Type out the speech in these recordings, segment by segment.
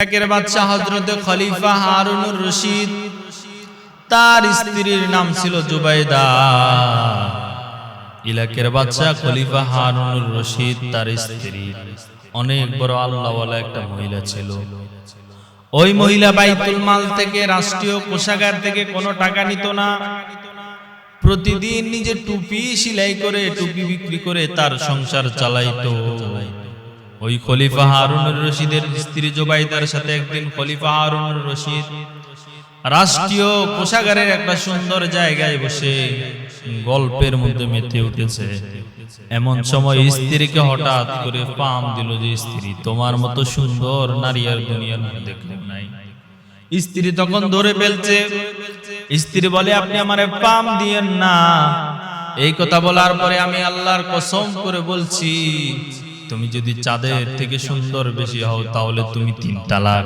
একের বাদশাহ হজরত খলিফা হারুনুর রশিদ। তার স্ত্রীর নাম ছিল জুবাইদা। ইলাকের বাদশাহ খলিফা হারুনুর রশিদ তার স্ত্রী। অনেক বড় আল্লাহওয়ালা একটা মহিলা ছিল। ওই মহিলা বাইতুল মাল থেকে রাষ্ট্রীয় কোষাগার থেকে কোনো টাকা নিত না। প্রতিদিন নিজে টুপি সেলাই করে, টুপি বিক্রি করে তার সংসার চালাইতো। ওই খলিফা হারুনুর রশিদের স্ত্রী জোবাইদার সাথে একদিন খলিফা হারুনুর রশিদ রাষ্ট্রীয় কোষাগারের একটা সুন্দর জায়গায় বসে গল্পের মধ্যে মেতে উঠেছে। এমন সময় স্ত্রীকে হঠাৎ করে পাম দিল যে, স্ত্রী, তোমার মতো সুন্দর নারী আর দুনিয়ার মধ্যে দেখলেন নাই। স্ত্রী তখন ধরে ফেলছে, স্ত্রী বলে, আপনি আমারে পাম দিয়েন না। এই কথা বলার পরে আমি আল্লাহর কসম করে বলছি তুমি যদি চাঁদের থেকে সুন্দর বেশি হও তাহলে তুমি তিন তালাক।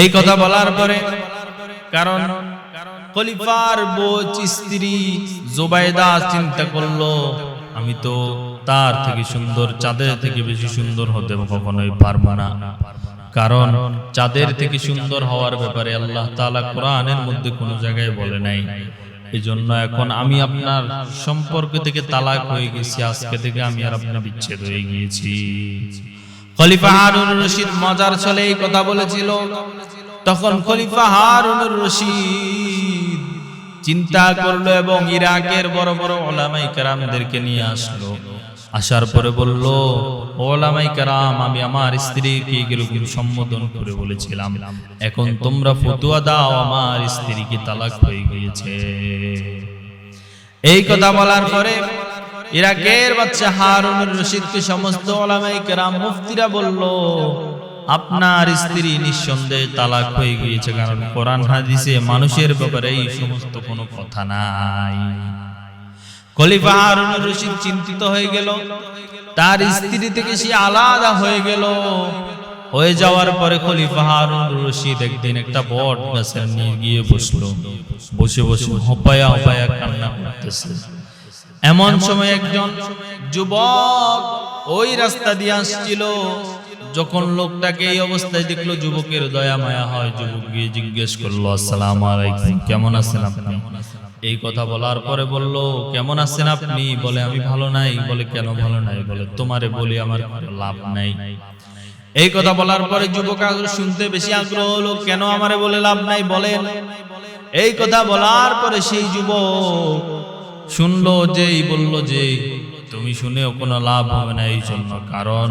এই কথা বলার পরে কারণ খলিফার বোচ স্ত্রী জোবাইদা চিন্তা করল আমি তো তার থেকে সুন্দর চাঁদের থেকে বেশি সুন্দর হতে কখনোই পারব না। কারণ চাঁদের থেকে সুন্দর হওয়ার ব্যাপারে আল্লাহ তাআলা কোরআনের মধ্যে কোনো জায়গায় বলে নাই। এই জন্য এখন আমি আপনার সম্পর্ক থেকে তালাক হয়ে গেছি। আজকে থেকে আমি আর আপনার বিচ্ছেদ হয়ে গিয়েছি। খলিফা হারুন রশিদ মজার ছলে এই কথা বলেছিল। তখন খলিফা হারুন রশিদ চিন্তা করল এবং ইরাকের বড় বড় ওলামাই কারামদেরকে নিয়ে আসলো। আসার পরে বলল ওলামাই কারাম, আমি আমার স্ত্রীকে এরকম সম্বোধন করে বলেছিলাম, এখন তোমরা ফতুয়া দাও, আমার স্ত্রীকে তালাক হয়ে গিয়েছে। এই কথা বলার পরে ইরাকের বাচ্চা হারুনুর রশিদকে সমস্ত ওলামাই কেরাম, মুফতিরা বলল, আপনার স্ত্রী নিঃসন্দেহে তালাক হয়ে গিয়েছে, কারণ কোরআন হাদিসে মানুষের ব্যাপারে এই সমস্ত কোনো কথা নাই। খলিফা হারুনুর রশিদ চিন্তিত হয়ে গেল। তার স্ত্রী থেকে সে আলাদা হয়ে গেল। হয়ে যাওয়ার পরে খলিফা হারুন রশিদ একদিন একটা বট গাছের নিয়ে গিয়ে বসল। বসে বসে হপায়া হপায়া কান্না করতেছে। এমন সময় একজন যুবক ওই রাস্তা দিয়ে আসছিল। যখন লোকটাকে এই অবস্থায় দেখল, যুবকের দয়া মায়া হয়। যুবক গিয়ে জিজ্ঞেস করল, আসসালাম আলাইকুম, কেমন আছেন আপনি? এই কথা বলার পরে বলল, কেমন আছেন আপনি? বলে, আমি ভালো নাই। বলে, কেন ভালো নাই? বলে, তোমারে বলি আমার লাভ নাই। এই কথা বলার পরে যুবক শুনতে বেশি আগ্রহ হলো, কেন আমারে বলে লাভ নাই? বলেন এই কথা বলার পরে সেই যুবক শুনলো, যেই বলল যে, তুমি শুনেও কোনো লাভ হবে না এই জন্য কারণ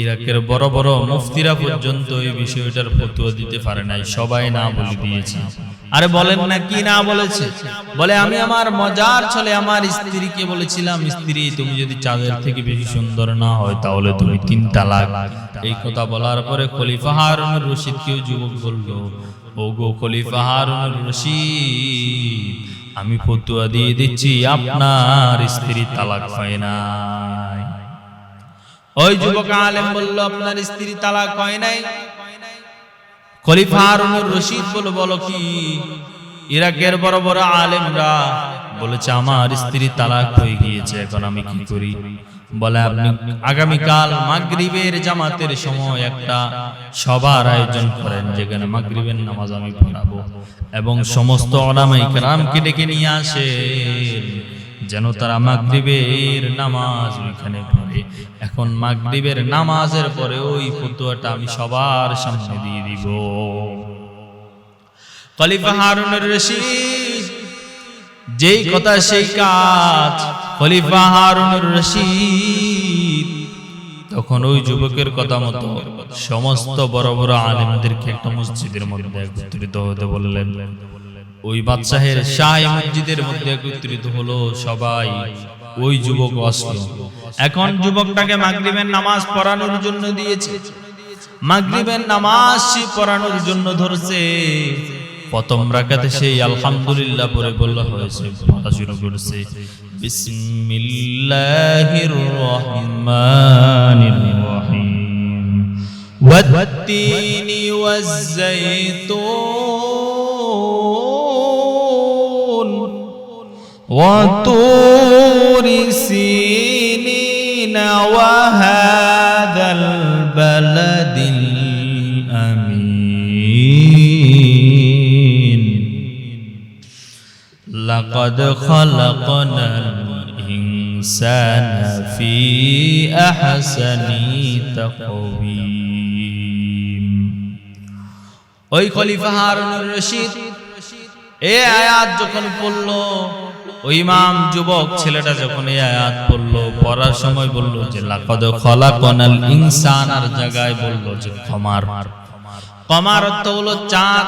ইরাকের বড় বড় মুফতিরা পর্যন্ত এই বিষয়টার ফতুয়া দিতে পারে নাই, সবাই না বলে দিয়েছে। আরে বলেন না কি না বলেছে? বলে, আমি আমার মজার ছলে আমার স্ত্রীকে বলেছিলাম, স্ত্রী, তুমি যদি চাঁদের থেকে বেশি সুন্দর না হয়, তাহলে তুমি তিন তালাক। এই কথা বলার পরে খলিফা হারুন রশিদ কেউ যুবক বলল ও গো খলিফা হারুন রশিদ, আমি ফতুয়া দিয়ে দিচ্ছি, আপনার স্ত্রী তালাক হয় নাই। ওই যুবক আলেম বলল, আপনার স্ত্রী তালাক হয় নাই? খলিফা রশিদ বলে বলো কি? ইরাকের বড় বড় আলেমরা বলেছে, আমার স্ত্রী তালাক হয়ে গিয়েছে, এখন আমি কি করি? বলে, আপনি আগামীকাল মাগরিবের জামাতের সময় একটা সবার আয়োজন করেন, যেখানে মাগরিবের নামাজ আমি পড়াবো এবং সমস্ত অনামাই রামকে ডেকে নিয়ে আসেন। যেন তারা মাগরিবের নামাজ ওইখানে পড়ে। এখন মাগরিবের নামাজের পরে ওই ফতুয়াটা আমি সবার সামনে দিয়ে দিব। খলিফা হারুনুর রশিদ, যেই কথা সেই কাজ। খলিফা হারুনুর রশিদ, তখন ওই যুবকের কথা মতো সমস্ত বড় বড় আলেমদেরকে একটা মসজিদের মধ্যে একত্রিত হতে বললেন। ওই বাদশাহের শাহ মসজিদের মধ্যে একত্রিত হলো সবাই। ওই যুবক অস্ত্র। এখন যুবকটাকে মাগরিবের নামাজ পড়ানোর জন্য দিয়েছে। মাগরিবের নামাজ পড়ানোর জন্য ধরছে। প্রথম রাখাতে সেই আলহামদুলিল্লাহ পরে বলা হয়েছে পড়া শুরু করেছে। বিসমিল্লাহির রহমানির রহিম। ওয়াত-তিনি ওয়াজ-জাইতুন। وطور سينين وهذا البلد الرحيم لقد خلقنا الإنسان في أحسن تقويم ওই খলিফা হারুনুর রশিদ এ আয়াত যখন পড়লো ওই ইমাম যুবক ছেলেটা যখন এই আয়াত পড়ল, পড়ার সময় বলল যে, লাকাদ খলাকনাল ইনসানার জায়গায় বলল যে ক্ষমার ক্ষমার অর্থ হলো চাঁদ।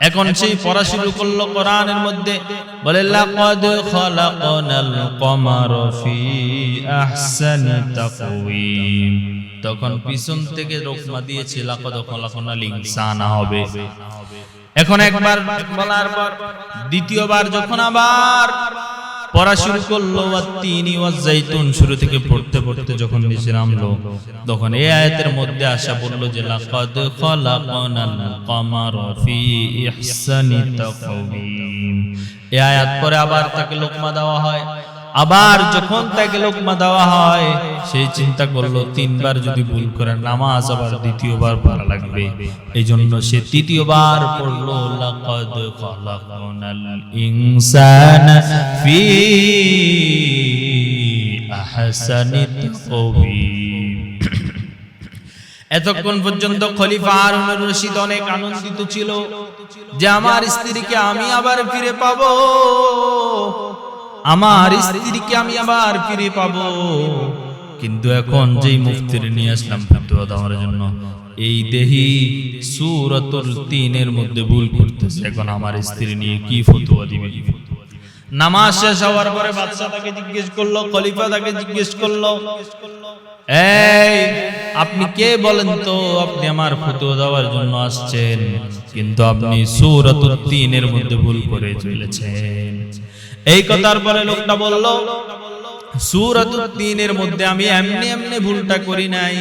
এখন সেই পড়া শুরু করল কোরআনের মধ্যে। বলে, লাকাদ খলাকনাল কমারা ফি আহসানি তাকওয়িম। তখন পিছন থেকে রোকমা দিয়েছে, লাকাদ খলাকনাল ইনসানা হবে। এখন একবার বলার পর দ্বিতীয়বার যখন আবার পড়া শুরু করল তিনি জাইতুন শুরু থেকে পড়তে পড়তে যখন নিচে নামলো, তখন এই আয়াতের মধ্যে আসা বলল যে, লাকাদ খলাকনাল কমারা ফি ইহসানি তাকওয়িম। এই আয়াত পরে আবার তাকে লোকমা দেওয়া হয়। আবার যখন তাকে লোকমা দেওয়া হয় সেই চিন্তা করল, তিনবার যদি ভুল করে নামাজ আবার দ্বিতীয়বার পড়া লাগবে। এই জন্য সে তৃতীয়বার পড়ল ইনসানা ফি এতক্ষণ পর্যন্ত খলিফা হারুনুর রশিদ অনেক আনন্দিত ছিল যে, আমার স্ত্রীকে আমি আবার ফিরে পাবো। আমার স্ত্রীকে আমি আবার ফিরে পাবো। কিন্তু এখন যেই মুফতির নিয়ে আসলাম ফতোয়া দেওয়ার জন্য, এই দেহি সুরতুল তিনের মধ্যে ভুল করতেছে। এখন আমার স্ত্রী নিয়ে কি ফতুয়া দিবে? নামাজ শেষ হওয়ার পরে বাদশা তাকে জিজ্ঞেস করল, খলিফা তাকে জিজ্ঞেস করল এই আপনি কে বলেন তো আপনি আমার ফতোয়া দেওয়ার জন্য আসছেন? কিন্তু আপনি সূরাতুত তিনের মধ্যে ভুল করে চলেছেন। এই কথার পরে লোকটা বলল সূরাতুত তিনের মধ্যে আমি এমনি এমনি ভুলটা করি নাই।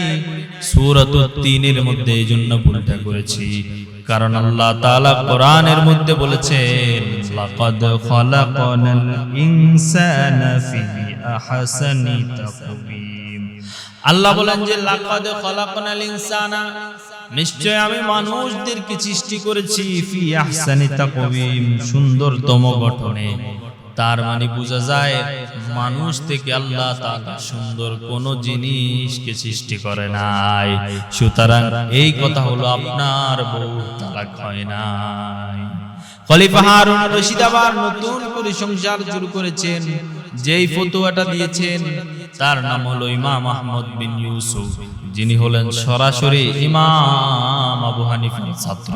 সূরাতুত তিনের মধ্যে এই জন্য ভুলটা করেছি। কারণ আল্লাহ তাআলা কোরআনের মধ্যে বলেছেন লাকাদ খলাকনাল ইনসানা ফি আহসানি তাকওয়িম আল্লাহ বলেন যে লাকাদ খলাকনাল ইনসানা নিশ্চয় আমি মানুষদেরকে সৃষ্টি করেছি ফি আহসানি তাকওয়িম সুন্দরতম গঠনে। তার মানে বোঝা যায় মানুষ থেকে আল্লাহ তাআলা সুন্দর কোন জিনিসকে সৃষ্টি করে নাই। সুতরাং এই কথা হলো আপনার বউ তালাক হয় নাই। খলিফা হারুন রশিদ আবার নতুন করে সংসার শুরু করেছেন। যেই ফতুয়াটা দিয়েছেন, তার নাম হলো ইমাম আহমদ বিন ইউসুফ। যিনি হলেন সরাসরি ইমাম আবু হানিফার ছাত্র।